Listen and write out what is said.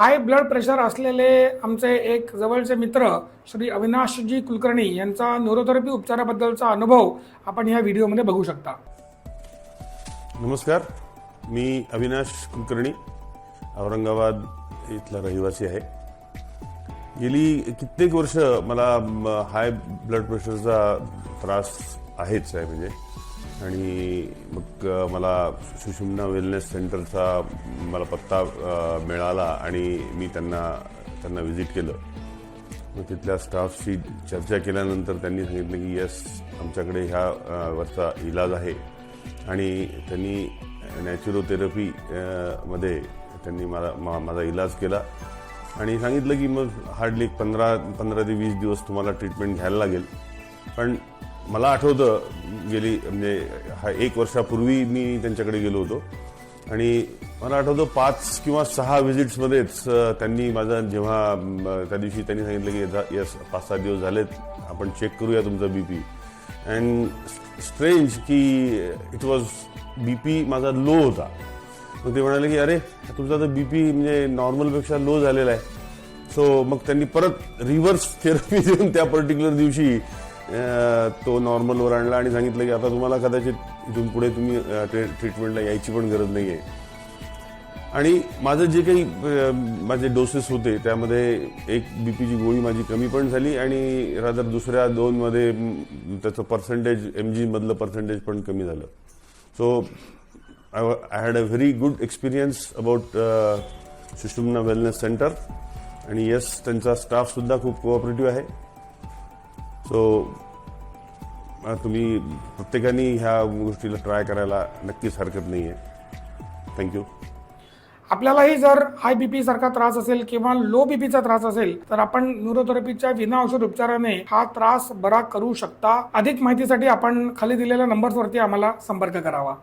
High blood pressure असलेले आमचे एक जवळचे मित्र श्री अविनाशजी कुलकर्णी यांचा न्यूरोथेरपी उपचाराबद्दलचा अनुभव आपण या व्हिडिओमध्ये बघू शकता. नमस्कार. मी अविनाश कुलकर्णी औरंगाबाद इथला रहिवासी आहे. गेली कित्येक वर्ष मला हाय ब्लड प्रेशरचा त्रास आहेच आहे म्हणजे. आणि मग मला सुषुम्ना वेलनेस सेंटरचा मला पत्ता मिळाला आणि मी त्यांना त्यांना व्हिजिट केलं. मग तिथल्या स्टाफशी चर्चा केल्यानंतर त्यांनी सांगितलं की येस आमच्याकडे ह्या वरचा इलाज आहे. आणि त्यांनी नॅचरोथेरपी मध्ये त्यांनी मला मा- माझा इलाज केला. आणि सांगितलं की मग हार्डली पंधरा पंधरा ते वीस दिवस तुम्हाला ट्रीटमेंट घ्यायला लागेल. पण मला आठवतं गेली म्हणजे हा एक वर्षापूर्वी मी त्यांच्याकडे गेलो होतो. आणि मला आठवतं पाच किंवा सहा व्हिजिट्समध्येच त्यांनी माझा जेव्हा त्या दिवशी त्यांनी सांगितलं की यस पाच सात दिवस झालेत आपण चेक करूया तुमचा बी पी अँड स्ट्रेंज की इट वॉज बी पी माझा लो होता. मग ते म्हणाले की अरे तुमचा तर बी पी म्हणजे नॉर्मलपेक्षा लो झालेला आहे. सो मग त्यांनी परत रिव्हर्स थेरपी देऊन त्या पर्टिक्युलर दिवशी तो नॉर्मलवर आणला आणि सांगितलं की आता तुम्हाला कदाचित इथून पुढे तुम्ही ट्रीटमेंटला यायची पण गरज नाही आहे आणि माझं जे काही माझे डोसेस होते त्यामध्ये एक बीपीची गोळी माझी कमी पण झाली आणि रादर दुसऱ्या दोनमध्ये त्याचं पर्सेंटेज एम जीमधलं पर्सेंटेज पण कमी झालं. So I I had a very good experience about सिस्टमना wellness centre आणि येस त्यांचा स्टाफसुद्धा खूप कोऑपरेटिव्ह आहे. सो तुम्ही प्रत्येकाने ह्या गोष्टीला ट्राय करायला नक्कीच हरकत नाही आहे थँक्यू आपल्यालाही जर हाय बीपी सारखा त्रास असेल किंवा लो बी पीचा त्रास असेल तर आपण न्यूरोथेरपीच्या विना औषध उपचाराने हा त्रास बरा करू शकता. अधिक माहितीसाठी आपण खाली दिलेल्या नंबर्सवरती आम्हाला संपर्क करावा.